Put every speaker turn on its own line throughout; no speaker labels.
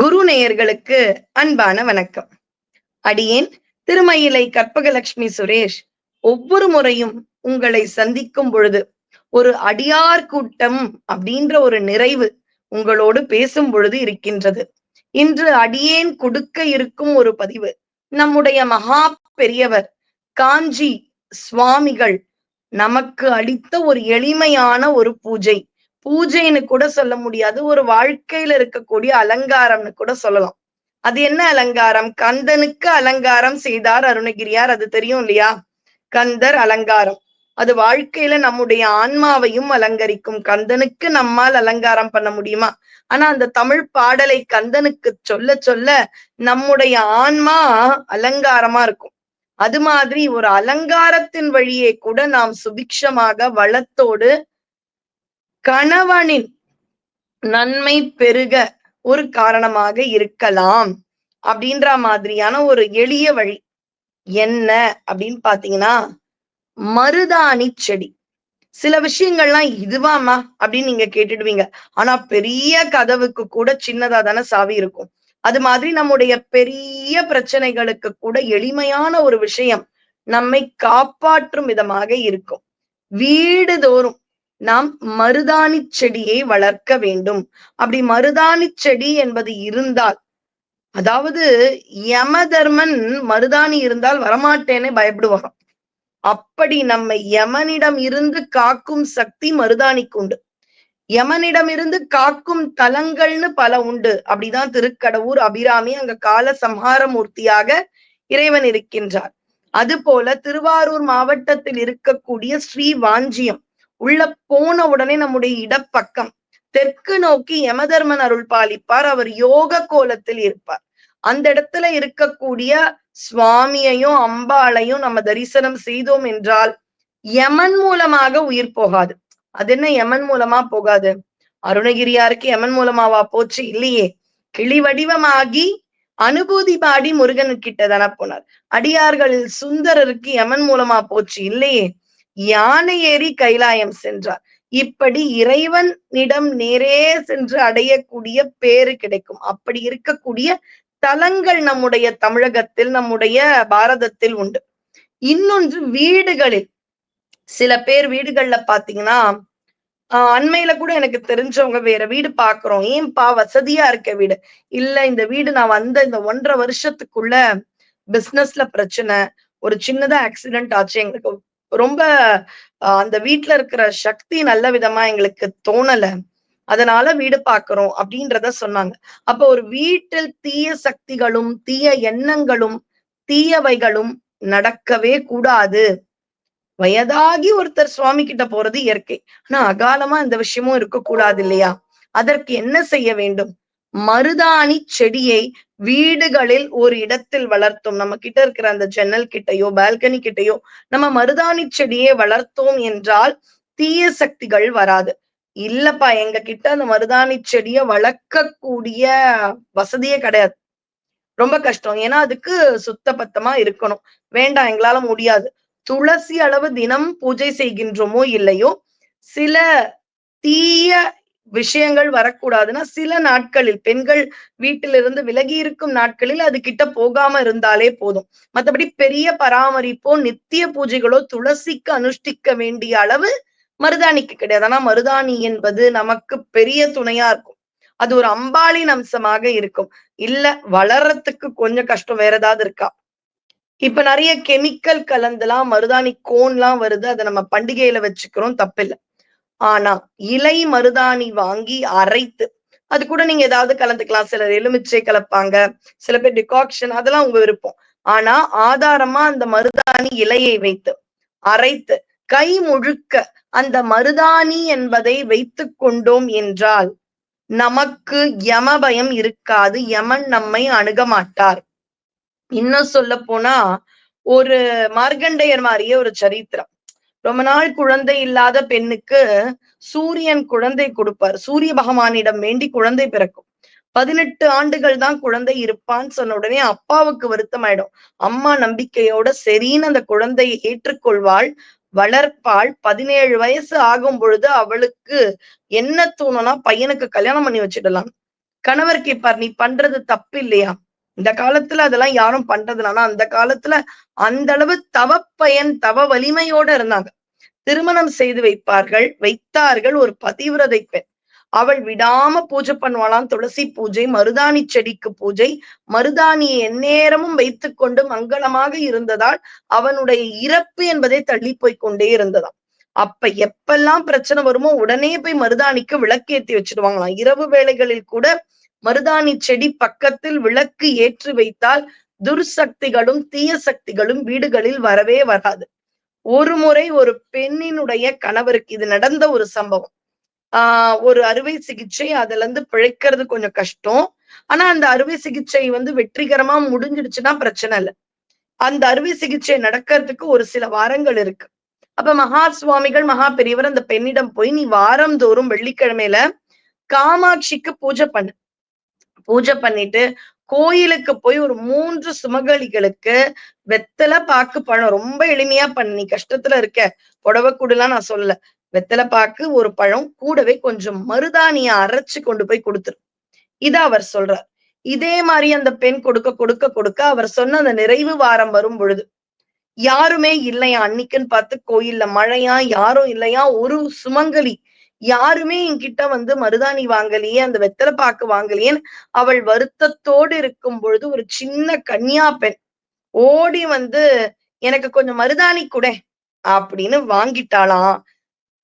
குரு நேயர்களுக்கு அன்பான வணக்கம். அடியேன் திருமயிலை கற்பகலட்சுமி சுரேஷ் ஒவ்வொரு முறையும் உங்களை சந்திக்கும் பொழுது ஒரு அடியார் கூட்டம் அப்படின்ற ஒரு நிறைவு உங்களோடு பேசும் பொழுது இருக்கின்றது. இன்று அடியேன் கொடுக்க இருக்கும் ஒரு பதிவு நம்முடைய மகா பெரியவர் காஞ்சி சுவாமிகள் நமக்கு அளித்த ஒரு எளிமையான ஒரு பூஜை. பூஜைன்னு கூட சொல்ல முடியாது. ஒரு வாழ்க்கையில இருக்கக்கூடிய அலங்காரம்னு கூட சொல்லலாம். அது என்ன அலங்காரம்? கந்தனுக்கு அலங்காரம் செய்தார் அருணகிரியார். அது தெரியும் இல்லையா? கந்தர் அலங்காரம். அது வாழ்க்கையில நம்முடைய ஆன்மாவையும் அலங்கரிக்கும். கந்தனுக்கு நம்மால் அலங்காரம் பண்ண முடியுமா? ஆனா அந்த தமிழ் பாடலை கந்தனுக்கு சொல்ல சொல்ல நம்முடைய ஆன்மா அலங்காரமா இருக்கும். அது மாதிரி ஒரு அலங்காரத்தின் வழியே கூட நாம் சுபிக்ஷமாக வளத்தோடு கணவனின் நன்மை பெருக ஒரு காரணமாக இருக்கலாம். அப்படின்ற மாதிரியான ஒரு எளிய வழி என்ன? அப்படின்னு பாத்தீங்கன்னா மருதாணி செடி. சில விஷயங்கள்லாம் இதுவாமா அப்படின்னு நீங்க கேட்டுடுவீங்க. ஆனா பெரிய கதவுக்கு கூட சின்னதா தானே சாவி இருக்கும். அது மாதிரி நம்முடைய பெரிய பிரச்சனைகளுக்கு கூட எளிமையான ஒரு விஷயம் நம்மை காப்பாற்றும் விதமாக இருக்கும். வீடுதோறும் நாம் மருதாணி செடியை வளர்க்க வேண்டும். அப்படி மருதாணி செடி என்பது இருந்தால் அதாவது யம தர்மன் மருதாணி இருந்தால் வரமாட்டேன்னு பயப்படுவாராம். அப்படி நம்மை யமனிடம் இருந்து காக்கும் சக்தி மருதாணிக்கு உண்டு. யமனிடம் இருந்து காக்கும் தலங்கள்னு பல உண்டு. அப்படிதான் திருக்கடவுர் அபிராமி அங்க கால சம்ஹார மூர்த்தியாக இறைவன் இருக்கின்றார். அது போல திருவாரூர் மாவட்டத்தில் இருக்கக்கூடிய ஸ்ரீ வாஞ்சியம். உள்ள போன உடனே நம்முடைய இடப்பக்கம் தெற்கு நோக்கி யமதர்மன் அருள் பாலிப்பார். அவர் யோக கோலத்தில் இருப்பார். அந்த இடத்துல இருக்கக்கூடிய சுவாமியையும் அம்பாளையும் நம்ம தரிசனம் செய்தோம் என்றால் யமன் மூலமாக உயிர் போகாது. அது என்ன யமன் மூலமா போகாது? அருணகிரியாருக்கு யமன் மூலமாவா போச்சு? இல்லையே. கிளி வடிவமாகி அனுபூதி பாடி முருகன் கிட்ட தானே போனார். அடியார்கள் சுந்தரருக்கு யமன் மூலமா போச்சு? இல்லையே. யானை ஏறி கைலாயம் சென்றார். இப்படி இறைவனிடம் நேரே சென்று அடையக்கூடிய பேரு கிடைக்கும். அப்படி இருக்கக்கூடிய தலங்கள் நம்முடைய தமிழகத்தில் நம்முடைய பாரதத்தில் உண்டு. இன்னொன்று வீடுகளில். சில பேர் வீடுகள்ல பாத்தீங்கன்னா ஆஹ் அண்மையில கூட எனக்கு தெரிஞ்சவங்க வேற வீடு பாக்குறோம். ஏன்பா வசதியா இருக்க வீடு? இல்ல இந்த வீடு நான் வந்த இந்த ஒன்றரை வருஷத்துக்குள்ள பிசினஸ்ல பிரச்சனை. ஒரு சின்னதா ஆக்சிடென்ட் ஆச்சு. எங்களுக்கு ரொம்ப அந்த வீட்டுல இருக்கிற சக்தி நல்ல விதமா எங்களுக்கு தோணல. அதனால வீடு பாக்குறோம் அப்படின்றத சொன்னாங்க. அப்ப ஒரு வீட்டில் தீய சக்திகளும் தீய எண்ணங்களும் தீயவைகளும் நடக்கவே கூடாது. வயதாகி ஒருத்தர் சுவாமி கிட்ட போறது இயற்கை. ஆனா அகாலமா இந்த விஷயமும் இருக்கக்கூடாது இல்லையா? அதற்கு என்ன செய்ய வேண்டும்? மருதாணி செடியை வீடுகளில் ஒரு இடத்தில் வளர்த்தோம். நம்ம கிட்ட இருக்கிற அந்த ஜன்னல் கிட்டையோ பால்கனி கிட்டையோ நம்ம மருதாணி செடியை வளர்த்தோம் என்றால் தீய சக்திகள் வராது. இல்லப்பா எங்க கிட்ட அந்த மருதாணி செடிய வளர்க்கக்கூடிய வசதியே கிடையாது. ரொம்ப கஷ்டம். ஏன்னா அதுக்கு சுத்த பத்தமா இருக்கணும். வேண்டாம் எங்களால முடியாது. துளசி அளவு தினம் பூஜை செய்கின்றோமோ இல்லையோ சில தீய விஷயங்கள் வரக்கூடாதுன்னா சில நாட்களில் பெண்கள் வீட்டிலிருந்து விலகி இருக்கும் நாட்களில் அது கிட்ட போகாம இருந்தாலே போதும். மற்றபடி பெரிய பராமரிப்போ நித்திய பூஜைகளோ துளசிக்கு அனுஷ்டிக்க வேண்டிய அளவு மருதாணிக்கு கிடையாது. ஆனா மருதாணி என்பது நமக்கு பெரிய துணையா இருக்கும். அது ஒரு அம்பாளின் அம்சமாக இருக்கும். இல்ல வளர்றதுக்கு கொஞ்சம் கஷ்டம். வேற ஏதாவது இருக்கா? இப்ப நிறைய கெமிக்கல் கலந்துலாம் மருதாணி கோன்லாம் வருது. அதை நம்ம பண்டிகையில வச்சுக்கிறோம். தப்பில்லை. ஆனா இலை மருதாணி வாங்கி அரைத்து அது கூட நீங்க ஏதாவது கலந்துக்கலாம். சிலர் எலுமிச்சை கலப்பாங்க சில பேர் டிகாக்ஷன் அதெல்லாம் உங்க விருப்பம். ஆனா ஆதாரமா அந்த மருதாணி இலையை வைத்து அரைத்து கை முழுக்க அந்த மருதாணி என்பதை வைத்து கொண்டோம் என்றால் நமக்கு யம பயம் இருக்காது யமன் நம்மை அணுக மாட்டார். இன்னும் சொல்ல போனா ஒரு மார்கண்டையர் மாதிரியே ஒரு சரித்திரம். ரொம்ப நாள் குழந்தை இல்லாத பெண்ணுக்கு சூரியன் குழந்தை கொடுப்பார். சூரிய பகவானிடம் வேண்டி குழந்தை பிறக்கும். பதினெட்டு ஆண்டுகள் தான் குழந்தை இருப்பான்னு சொன்ன உடனே அப்பாவுக்கு வருத்தம் ஆயிடும் அம்மா நம்பிக்கையோட சரின்னு அந்த குழந்தையை ஏற்றுக்கொள்வாள். வளர்ப்பாள். பதினேழு வயசு ஆகும் பொழுது அவளுக்கு என்ன தோணும்னா பையனுக்கு கல்யாணம் பண்ணி வச்சிடலாம். கணவர் கேட்பார் நீ பண்றது தப்பு இல்லையா இந்த காலத்துல அதெல்லாம் யாரும் பண்றது ஆனா அந்த காலத்துல அந்த அளவு தவ பயன் தவ வலிமையோட இருந்தாங்க. திருமணம் செய்து வைப்பார்கள் வைத்தார்கள் ஒரு பதிவிரதை பெண். அவள் விடாம பூஜை பண்ணுவாளாம். துளசி பூஜை மருதாணி செடிக்கு பூஜை. மருதாணியை எந்நேரமும் வைத்துக் கொண்டு மங்களமாக இருந்ததால் அவனுடைய இறப்பு என்பதை தள்ளி போய் கொண்டே இருந்ததாம். அப்ப எப்பெல்லாம் பிரச்சனை வருமோ உடனே போய் மருதாணிக்கு விளக்கேத்தி வச்சிடுவாங்களாம். இரவு வேளைகளில் கூட மருதாணி செடி பக்கத்தில் விளக்கு ஏற்றி வைத்தால் துர்சக்திகளும் தீய சக்திகளும் வீடுகளில் வரவே வராது. ஒரு முறை ஒரு பெண்ணினுடைய கணவருக்கு இது நடந்த ஒரு சம்பவம். ஆஹ் ஒரு அறுவை சிகிச்சை அதுல இருந்து பிழைக்கிறது கொஞ்சம் கஷ்டம். ஆனா அந்த அறுவை சிகிச்சை வந்து வெற்றிகரமா முடிஞ்சிடுச்சுன்னா பிரச்சனை இல்லை. அந்த அறுவை சிகிச்சை நடக்கிறதுக்கு ஒரு சில வாரங்கள் இருக்கு. அப்ப மகா சுவாமிகள் மகா பெரியவர் அந்த பெண்ணிடம் போய் நீ வாரந்தோறும் வெள்ளிக்கிழமையில காமாட்சிக்கு பூஜை பண்ணு. பூஜை பண்ணிட்டு கோயிலுக்கு போய் ஒரு மூன்று சுமகளிகளுக்கு வெத்தலை பாக்கு பழம் ரொம்ப எளிமையா பண்ணி. கஷ்டத்துல இருக்க. புடவை கூடலாம் நான் சொல்லல. வெத்தலை பாக்கு ஒரு பழம் கூடவே கொஞ்சம் மருதானிய அரைச்சு கொண்டு போய் கொடுத்துரு. இத அவர் சொல்றார். இதே மாதிரி அந்த பெண் கொடுக்க கொடுக்க கொடுக்க அவர் சொன்ன அந்த நிறைவு வாரம் வரும் பொழுது யாருமே இல்லையா? அன்னைக்குன்னு பார்த்து கோயில்ல மழையா? யாரும் இல்லையா? ஒரு சுமங்கலி யாருமே என்கிட்ட வந்து மருதாணி வாங்கலையே அந்த வெத்தலை பாக்கு வாங்கலையேன்னு அவள் வருத்தத்தோடு இருக்கும் பொழுது ஒரு சின்ன கன்னியா பெண் ஓடி வந்து எனக்கு கொஞ்சம் மருதாணி கூட அப்படின்னு வாங்கிட்டாளாம்.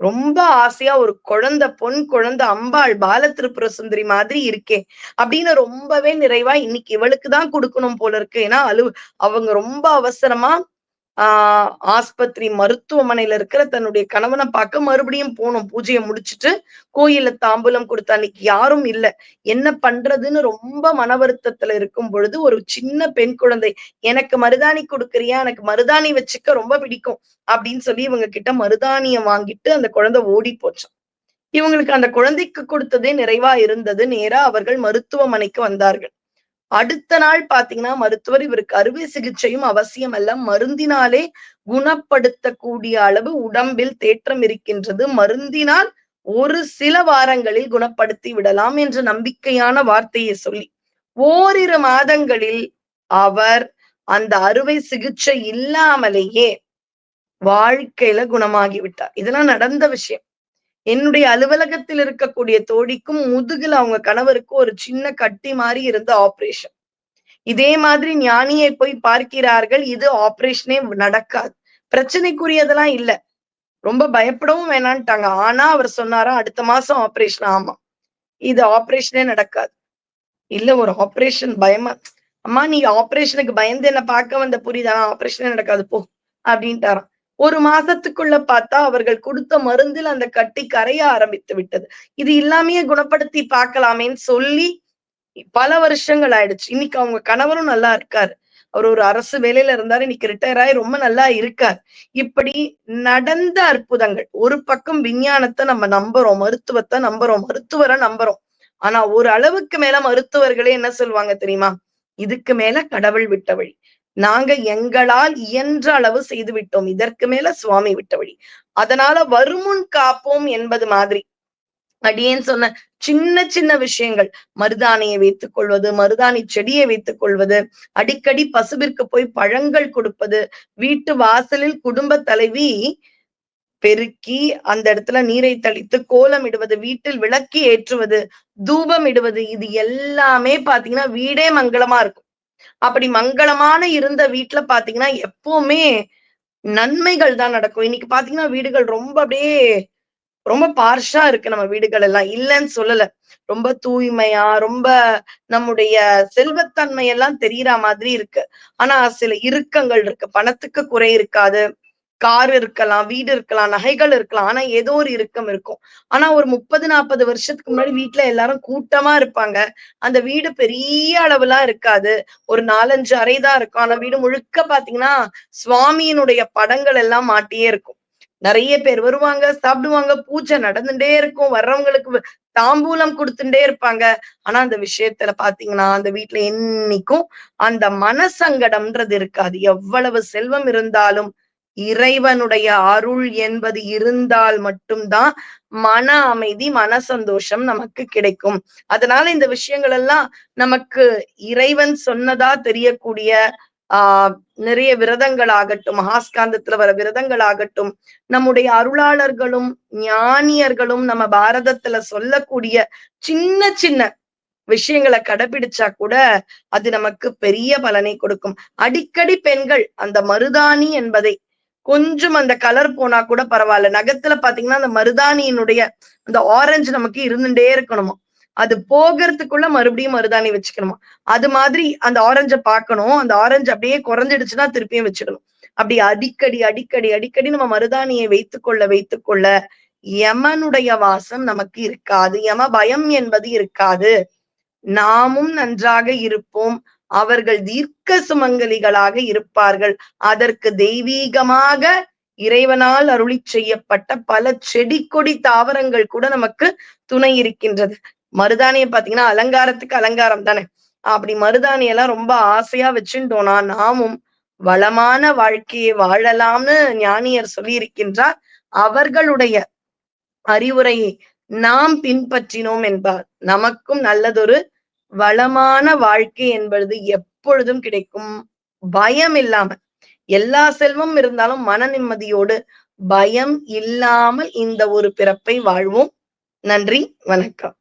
ரொம்ப ஆசையா ஒரு குழந்தை பொன் குழந்தை அம்பாள் பால திருப்புர சுந்தரி மாதிரி இருக்கே அப்படின்னு ரொம்பவே நிறைவா இன்னைக்கு இவளுக்கு தான் கொடுக்கணும் போல இருக்கு. ஏன்னா அலு அவங்க ரொம்ப அவசரமா ஆஹ் ஆஸ்பத்திரி மருத்துவமனையில இருக்கிற தன்னுடைய கணவனை பார்க்க மறுபடியும் போனோம். பூஜையை முடிச்சுட்டு கோயில்ல தாம்பூலம் கொடுத்த அன்னைக்கு யாரும் இல்ல. என்ன பண்றதுன்னு ரொம்ப மன வருத்தத்துல இருக்கும் பொழுது ஒரு சின்ன பெண் குழந்தை எனக்கு மருதாணி கொடுக்குறியா? எனக்கு மருதாணி வச்சுக்க ரொம்ப பிடிக்கும் அப்படின்னு சொல்லி இவங்க கிட்ட மருதாணிய வாங்கிட்டு அந்த குழந்தை ஓடி போச்சான் இவங்களுக்கு அந்த குழந்தைக்கு கொடுத்ததே நிறைவா இருந்தது. நேரா அவர்கள் மருத்துவமனைக்கு வந்தார்கள். அடுத்த நாள் பாத்தீங்கன்னா மருத்துவர் இவருக்கு அறுவை சிகிச்சையும் அவசியம் அல்ல. மருந்தினாலே குணப்படுத்தக்கூடிய அளவு உடம்பில் தேற்றம் இருக்கின்றது. மருந்தினால் ஒரு சில வாரங்களில் குணப்படுத்தி விடலாம் என்ற நம்பிக்கையான வார்த்தையை சொல்லி ஓரிரு மாதங்களில் அவர் அந்த அறுவை சிகிச்சை இல்லாமலேயே வாழ்க்கையில குணமாகி விட்டார். இதெல்லாம் நடந்த விஷயம். என்னுடைய அலுவலகத்தில் இருக்கக்கூடிய தோழிக்கும் முதுகுல அவங்க கணவருக்கு ஒரு சின்ன கட்டி மாதிரி இருந்த ஆபரேஷன் இதே மாதிரி ஞானியை போய் பார்க்கிறார்கள் இது ஆபரேஷனே நடக்காது. பிரச்சனைக்குரியதெல்லாம் இல்ல. ரொம்ப பயப்படவும் வேணான்ட்டாங்க. ஆனா அவர் சொன்னாரா அடுத்த மாசம் ஆபரேஷன் ஆமா. இது ஆபரேஷனே நடக்காது. இல்ல ஒரு ஆபரேஷன் பயமா. அம்மா நீ ஆபரேஷனுக்கு பயந்து என்ன பார்க்க வந்த புரியுதா? ஆபரேஷனே நடக்காது போ அப்படின்ட்டாராம். ஒரு மாசத்துக்குள்ள பார்த்தா அவர்கள் கொடுத்த மருந்தில் அந்த கட்டி கரைய ஆரம்பித்து விட்டது. இது இல்லாமையே குணப்படுத்தி பார்க்கலாமேன்னு சொல்லி பல வருஷங்கள் ஆயிடுச்சு. இன்னைக்கு அவங்க கணவரும் நல்லா இருக்காரு. அவர் ஒரு அரசு வேலையில இருந்தாரு. இன்னைக்கு ரிட்டையர் ஆகி ரொம்ப நல்லா இருக்கார். இப்படி நடந்த அற்புதங்கள். ஒரு பக்கம் விஞ்ஞானத்தை நம்ம நம்புறோம். மருத்துவத்தை நம்புறோம். மருத்துவரை நம்புறோம். ஆனா ஒரு அளவுக்கு மேல மருத்துவர்களே என்ன சொல்லுவாங்க தெரியுமா? இதுக்கு மேல கடவுள் விட்ட வழி. நாங்க எங்களால் இயன்ற அளவு செய்து விட்டோம். இதற்கு மேல சுவாமி விட்ட வழி. அதனால வருமுன் காப்போம் என்பது மாதிரி. அடியேன் சொன்ன சின்ன சின்ன விஷயங்கள். மருதாணியை வைத்துக் கொள்வது மருதாணி செடியை வைத்துக் கொள்வது அடிக்கடி பசுவிற்கு போய் பழங்கள் கொடுப்பது வீட்டு வாசலில் குடும்ப தலைவி பெருக்கி அந்த இடத்துல நீரை தளித்து கோலம் இடுவது வீட்டில் விளக்கி ஏற்றுவது தூபம் இடுவது இது எல்லாமே பாத்தீங்கன்னா வீடே மங்களமா இருக்கும். அப்படி மங்களமான இருந்த வீட்டுல பாத்தீங்கன்னா எப்பவுமே நன்மைகள் தான் நடக்கும். இன்னைக்கு பாத்தீங்கன்னா வீடுகள் ரொம்ப அப்படியே ரொம்ப பார்ஷா இருக்கு நம்ம வீடுகள் எல்லாம். இல்லைன்னு சொல்லல. ரொம்ப தூய்மையா ரொம்ப நம்முடைய செல்வத்தன்மை எல்லாம் தெரியற மாதிரி இருக்கு. ஆனா சில இறுக்கங்கள் இருக்கு. பணத்துக்கு குறை இருக்காது. கார் இருக்கலாம் வீடு இருக்கலாம் நகைகள் இருக்கலாம். ஆனா ஏதோ ஒரு இறுக்கம் இருக்கும். ஆனா ஒரு முப்பது நாற்பது வருஷத்துக்கு முன்னாடி வீட்டுல எல்லாரும் கூட்டமா இருப்பாங்க. அந்த வீடு பெரிய அளவுலாம் இருக்காது. ஒரு நாலஞ்சு அறை தான் இருக்கும். ஆனா வீடு முழுக்க பாத்தீங்கன்னா சுவாமியினுடைய படங்கள் எல்லாம் மாட்டியே இருக்கும். நிறைய பேர் வருவாங்க சாப்பிடுவாங்க பூஜை நடந்துட்டே இருக்கும். வர்றவங்களுக்கு தாம்பூலம் கொடுத்துட்டே இருப்பாங்க. ஆனா அந்த விஷயத்துல பாத்தீங்கன்னா அந்த வீட்டுல என்னைக்கும் அந்த மனசங்கடம்ன்றது இருக்காது. எவ்வளவு செல்வம் இருந்தாலும் இறைவனுடைய அருள் என்பது இருந்தால் மட்டும்தான் மன அமைதி மன சந்தோஷம் நமக்கு கிடைக்கும். அதனால இந்த விஷயங்கள் எல்லாம் நமக்கு இறைவன் சொன்னதா தெரியக்கூடிய ஆஹ் நிறைய விரதங்கள் ஆகட்டும் மகாஸ்காந்தத்துல வர விரதங்கள் ஆகட்டும் நம்முடைய அருளாளர்களும் ஞானியர்களும் நம்ம பாரதத்துல சொல்லக்கூடிய சின்ன சின்ன விஷயங்களை கடைபிடிச்சா கூட அது நமக்கு பெரிய பலனை கொடுக்கும். அடிக்கடி பெண்கள் அந்த மருதாணி என்பதை கொஞ்சம் அந்த கலர் போனா கூட பரவாயில்ல. நகத்துல பாத்தீங்கன்னா அந்த மருதாணியினுடைய அந்த ஆரஞ்சு நமக்கு இருந்துட்டே இருக்கணுமா? அது போகிறதுக்குள்ள மறுபடியும் மருதாணி வச்சுக்கணுமா? அது மாதிரி அந்த ஆரஞ்ச பார்க்கணும் அந்த ஆரஞ்சு அப்படியே குறைஞ்சிடுச்சுன்னா திருப்பியும் வச்சுக்கணும். அப்படி அடிக்கடி அடிக்கடி அடிக்கடி நம்ம மருதாணியை வைத்துக்கொள்ள வைத்துக்கொள்ள யமனுடைய வாசம் நமக்கு இருக்காது. யம பயம் என்பது இருக்காது. நாமும் நன்றாக இருப்போம். அவர்கள் தீர்க்க சுமங்கலிகளாக இருப்பார்கள். அதற்கு தெய்வீகமாக இறைவனால் அருளி செய்யப்பட்ட பல செடி கொடி தாவரங்கள் கூட நமக்கு துணை இருக்கின்றது. மருதாணியை பாத்தீங்கன்னா அலங்காரத்துக்கு அலங்காரம் தானே? அப்படி மருதாணி எல்லாம் ரொம்ப ஆசையா வச்சுட்டோம்னா நாமும் வளமான வாழ்க்கையை வாழலாம்னு ஞானியர் சொல்லி இருக்கின்றார் அவர்களுடைய அறிவுரையை நாம் பின்பற்றினோம் என்பார். நமக்கும் நல்லதொரு வளமான வாழ்க்கை என்பது எப்பொழுதும் கிடைக்கும். பயம் இல்லாம எல்லா செல்வம் இருந்தாலும் மன நிம்மதியோடு பயம் இல்லாமல் இந்த ஒரு பிறப்பை வாழ்வோம். நன்றி வணக்கம்.